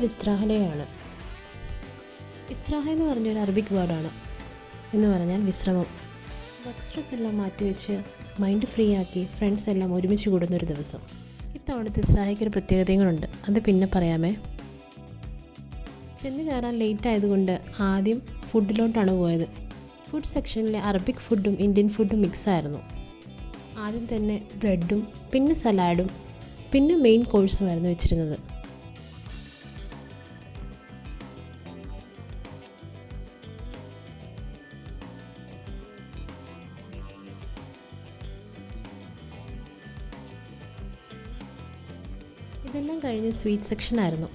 ഇന്നൊരു ഇസ്രാഹലയാണ്. ഇസ്രാഹ എന്ന് പറഞ്ഞൊരു അറബിക് വേർഡാണ് എന്ന് പറഞ്ഞാൽ വിശ്രമം. വർക്ക് സ്ട്രെസ് എല്ലാം മാറ്റിവെച്ച് മൈൻഡ് ഫ്രീ ആക്കി ഫ്രണ്ട്സ് എല്ലാം ഒരുമിച്ച് കൂടുന്ന ഒരു ദിവസം. ഇത്തവണത്തെ ഇസ്രാഹയ്ക്ക് ഒരു പ്രത്യേകതയും കൂടെ ഉണ്ട് അത് പിന്നെ പറയാമേ. ചെന്ന് കയറാൻ ലേറ്റ് ആയതുകൊണ്ട് ആദ്യം ഫുഡിലോട്ടാണ് പോയത്. ഫുഡ് സെക്ഷനിലെ അറബിക് ഫുഡും ഇന്ത്യൻ ഫുഡും മിക്സ് ആയിരുന്നു. ആദ്യം തന്നെ ബ്രെഡും പിന്നെ സലാഡും പിന്നെ മെയിൻ കോഴ്സുമായിരുന്നു വെച്ചിരുന്നത്. ഇതെല്ലാം കഴിഞ്ഞ് സ്വീറ്റ് സെക്ഷനായിരുന്നു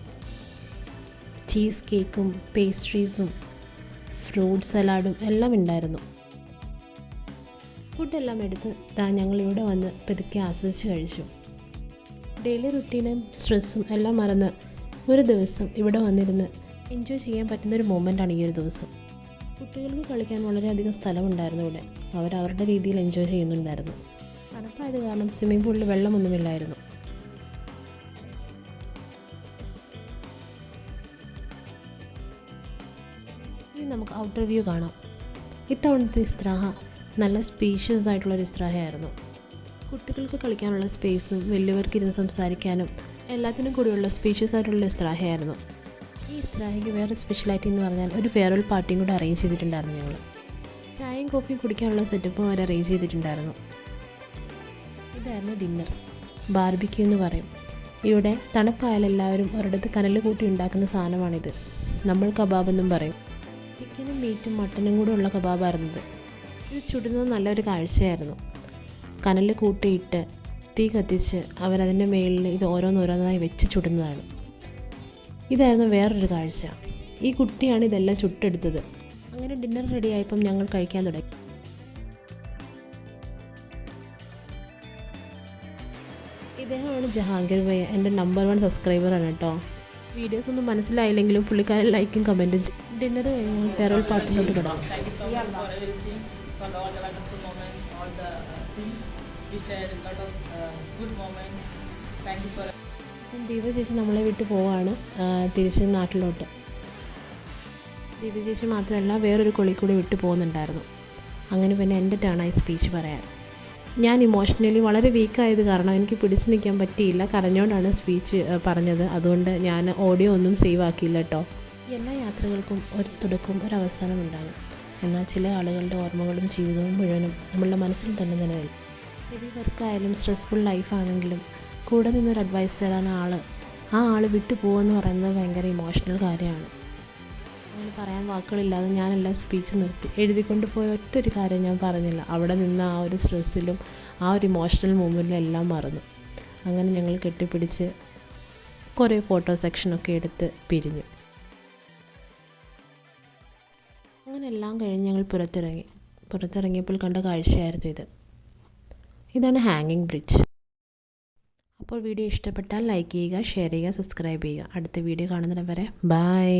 ചീസ് കേക്കും പേസ്ട്രീസും ഫ്രൂട്ട് സലാഡും എല്ലാം ഉണ്ടായിരുന്നു. ഫുഡെല്ലാം എടുത്ത് താ ഞങ്ങളിവിടെ വന്ന് പതുക്കെ ആസ്വദിച്ച് കഴിച്ചു. ഡെയിലി റുട്ടീനും സ്ട്രെസ്സും എല്ലാം മറന്ന് ഒരു ദിവസം ഇവിടെ വന്നിരുന്ന് എൻജോയ് ചെയ്യാൻ പറ്റുന്ന പറ്റുന്നൊരു മൊമെന്റാണ് ഈ ഒരു ദിവസം. കുട്ടികൾക്ക് കളിക്കാൻ വളരെയധികം സ്ഥലമുണ്ടായിരുന്നു ഇവിടെ. അവർ അവരുടെ രീതിയിൽ എൻജോയ് ചെയ്യുന്നുണ്ടായിരുന്നു. തണുപ്പായത് കാരണം സ്വിമ്മിംഗ് പൂളിൽ വെള്ളമൊന്നുമില്ലായിരുന്നു. ഇനി നമുക്ക് ഔട്ടർ വ്യൂ കാണാം. ഇത്തവണത്തെ ഇസ്ത്രാഹ നല്ല സ്പീഷ്യസ് ആയിട്ടുള്ളൊരു ഇസ്ത്രാഹയായിരുന്നു കുട്ടികൾക്ക് കളിക്കാനുള്ള സ്പേസും വലിയവർക്ക് ഇരുന്ന് സംസാരിക്കാനും എല്ലാത്തിനും കൂടിയുള്ള സ്പീഷ്യസ് ആയിട്ടുള്ള ഇസ്ത്രാഹയായിരുന്നു ഈ ഇസ്ത്രാഹയ്ക്ക് വേറെ സ്പെഷ്യലായിട്ട് എന്ന് പറഞ്ഞാൽ ഒരു ഫെയർവെൽ പാർട്ടിയും കൂടെ അറേഞ്ച് ചെയ്തിട്ടുണ്ടായിരുന്നു ഞങ്ങൾ ചായയും കോഫിയും കുടിക്കാനുള്ള സെറ്റപ്പും അവർ അറേഞ്ച് ചെയ്തിട്ടുണ്ടായിരുന്നു. ഇതായിരുന്നു ഡിന്നർ ബാർബിക്യൂ എന്ന് പറയും. ഇവിടെ തണുപ്പായാൽ എല്ലാവരും ഒരിടത്ത് കനൽ കൂട്ടി ഉണ്ടാക്കുന്ന സാധനമാണിത്. നമ്മൾ കബാബ് എന്നും പറയും. ചിക്കനും മീറ്റും മട്ടനും കൂടെ ഉള്ള കബാബായിരുന്നത്. ഇത് ചുടുന്നത് നല്ലൊരു കാഴ്ചയായിരുന്നു. കനൽ കൂട്ടിയിട്ട് തീ കത്തിച്ച് അവരതിന്റെ മേളിൽ ഇത് ഓരോന്നോരോന്നായി വെച്ച് ചുടുന്നതാണ്. ഇതായിരുന്നു വേറൊരു കാഴ്ച. ഈ കുട്ടിയാണ് ഇതെല്ലാം ചുട്ടെടുത്തത്. അങ്ങനെ ഡിന്നർ റെഡിയായപ്പം ഞങ്ങൾ കഴിക്കാൻ തുടങ്ങി. ഇദ്ദേഹമാണ് ജഹാംഗീർ ഭയ്യ എന്റെ നമ്പർ വൺ സബ്സ്ക്രൈബറാണ് കേട്ടോ. വീഡിയോസ് ഒന്നും മനസ്സിലായില്ലെങ്കിലും പുള്ളിക്കാരൻ ലൈക്കും കമന്റും ചെയ്യും. ഡിന്നർ കഴിഞ്ഞ് ഫെയർവെൽ for അപ്പം ദീപ ചേച്ചി നമ്മളെ വിട്ട് പോവാണ് തിരിച്ച് നാട്ടിലോട്ട്. ദീപ ചേച്ചി മാത്രമല്ല വേറൊരു കൊളി കൂടി വിട്ടു പോകുന്നുണ്ടായിരുന്നു. അങ്ങനെ പിന്നെ എന്റെ ടേണായി സ്പീച്ച് പറയാൻ. ഞാൻ ഇമോഷണലി വളരെ വീക്കായത് കാരണം എനിക്ക് പിടിച്ചു നിൽക്കാൻ പറ്റിയില്ല. കരഞ്ഞുകൊണ്ടാണ് സ്പീച്ച് പറഞ്ഞത്. അതുകൊണ്ട് ഞാൻ ഓഡിയോ ഒന്നും സേവ് ആക്കിയില്ല കേട്ടോ എല്ലാ യാത്രകൾക്കും ഒരു തുടക്കവും ഒരു അവസാനം ഉണ്ടാകും. എന്നാൽ ചില ആളുകളുടെ ഓർമ്മകളും ജീവിതവും മുഴുവനും നമ്മളുടെ മനസ്സിൽ തന്നെ നിലനിൽക്കും. ഹെവി വർക്കായാലും സ്ട്രെസ്ഫുൾ ലൈഫാണെങ്കിലും കൂടെ നിന്നൊരു അഡ്വൈസ് തരാൻ ആൾ ആ ആൾ വിട്ടു പോകുമെന്ന് പറയുന്നത് ഭയങ്കര ഇമോഷണൽ കാര്യമാണ്. അങ്ങനെ പറയാൻ വാക്കുകളില്ലാതെ ഞാനെല്ലാം സ്പീച്ച് നിർത്തി. എഴുതിക്കൊണ്ട് പോയ ഒറ്റൊരു കാര്യം ഞാൻ പറഞ്ഞില്ല. അവിടെ നിന്ന് ആ ഒരു സ്ട്രെസ്സിലും ആ ഒരു ഇമോഷണൽ മൂമെന്റിലും എല്ലാം മറന്നു. അങ്ങനെ ഞങ്ങൾ കെട്ടിപ്പിടിച്ച് കുറേ ഫോട്ടോ സെക്ഷനൊക്കെ എടുത്ത് പിരിഞ്ഞു. അങ്ങനെ എല്ലാം കഴിഞ്ഞ് ഞങ്ങൾ പുറത്തിറങ്ങി. പുറത്തിറങ്ങിയപ്പോൾ കണ്ട കാഴ്ചയായിരുന്നു ഇത്. ഇതാണ് ഹാങ്ങിങ് ബ്രിഡ്ജ് അപ്പോൾ വീഡിയോ ഇഷ്ടപ്പെട്ടാൽ ലൈക്ക് ചെയ്യുക ഷെയർ ചെയ്യുക സബ്സ്ക്രൈബ് ചെയ്യുക. അടുത്ത വീഡിയോ കാണുന്നതിന് വരെ ബൈ